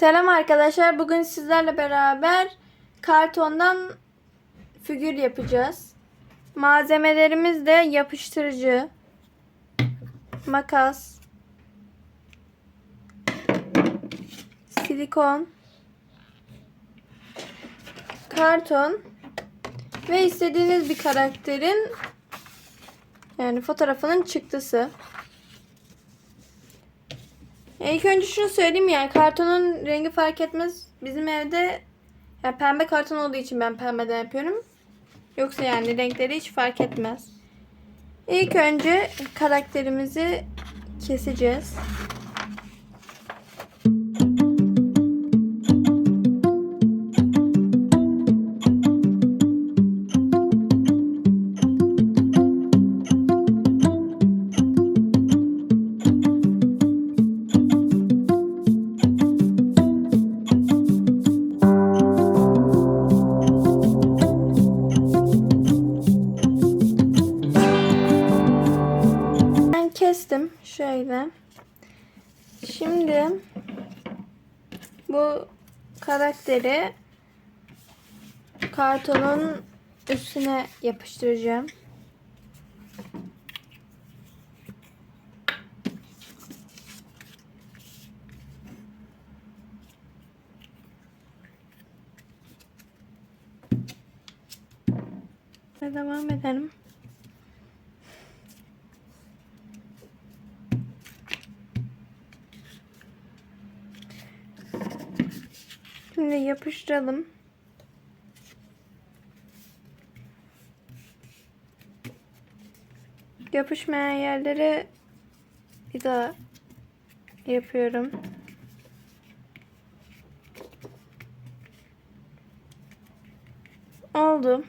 Selam arkadaşlar. Bugün sizlerle beraber kartondan figür yapacağız. Malzemelerimiz de yapıştırıcı, makas, silikon, karton ve istediğiniz bir karakterin yani fotoğrafının çıktısı. Ya İlk önce şunu söyleyeyim yani kartonun rengi fark etmez. Bizim evde ya pembe karton olduğu için ben pembeden yapıyorum. Yoksa yani renkleri hiç fark etmez. İlk önce karakterimizi keseceğiz. Şöyle. Şimdi bu karakteri kartonun üstüne yapıştıracağım. Ve devam edelim. Şimdi yapıştıralım. Yapışmayan yerleri bir daha yapıyorum. Oldu.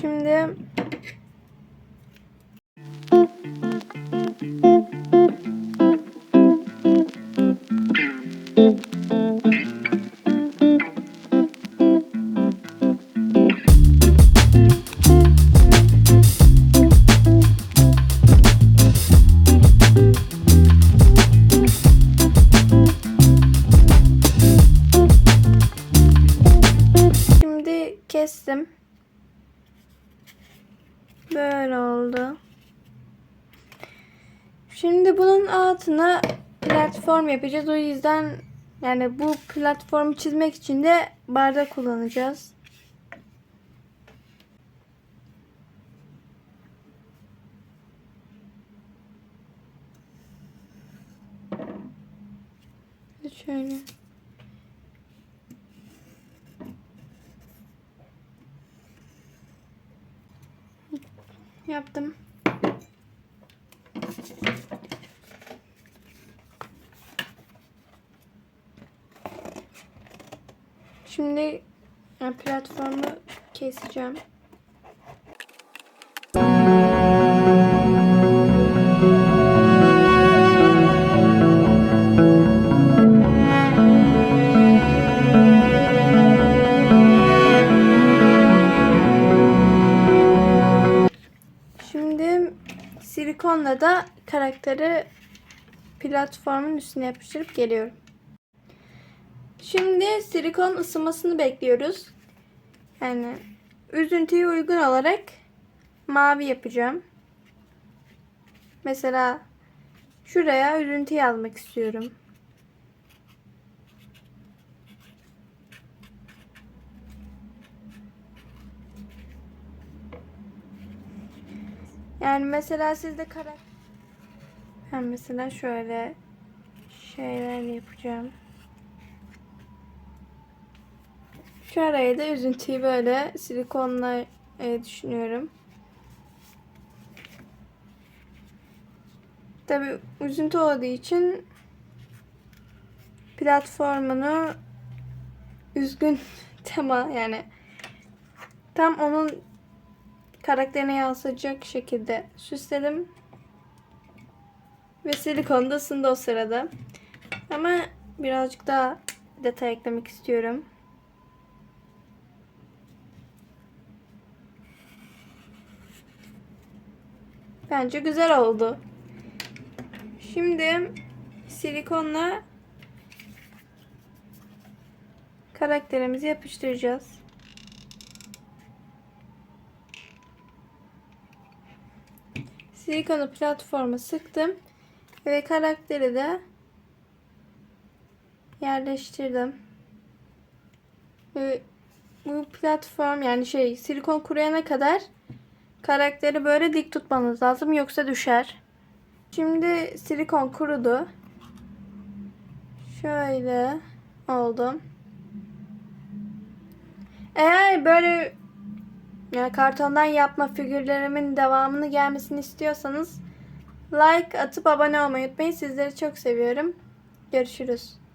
Şimdi Şimdi kestim. Böyle oldu. Şimdi bunun altına platform yapacağız. O yüzden yani bu platformu çizmek için de bardak kullanacağız. Şöyle. Yaptım. Şimdi e, platformu keseceğim. Silikonla da karakteri platformun üstüne yapıştırıp geliyorum. Şimdi silikon ısınmasını bekliyoruz. Yani üzüntüye uygun olarak mavi yapacağım. Mesela şuraya üzüntü yazmak istiyorum. Yani mesela sizde kara ben mesela şöyle şeyler yapacağım. Şu araya da üzüntüyü böyle silikonla e, düşünüyorum. Tabi üzüntü olduğu için platformunu üzgün tema yani tam onun karakterine yansıyacak şekilde süsledim. Ve silikon da ısındı o sırada. Ama birazcık daha detay eklemek istiyorum. Bence güzel oldu. Şimdi silikonla karakterimizi yapıştıracağız. Silikonu platforma sıktım ve karakteri de yerleştirdim. Bu platform yani şey silikon kuruyana kadar karakteri böyle dik tutmanız lazım yoksa düşer. Şimdi silikon kurudu. Şöyle oldu. Eğer böyle yani kartondan yapma figürlerimin devamını gelmesini istiyorsanız like atıp abone olmayı unutmayın. Sizleri çok seviyorum. Görüşürüz.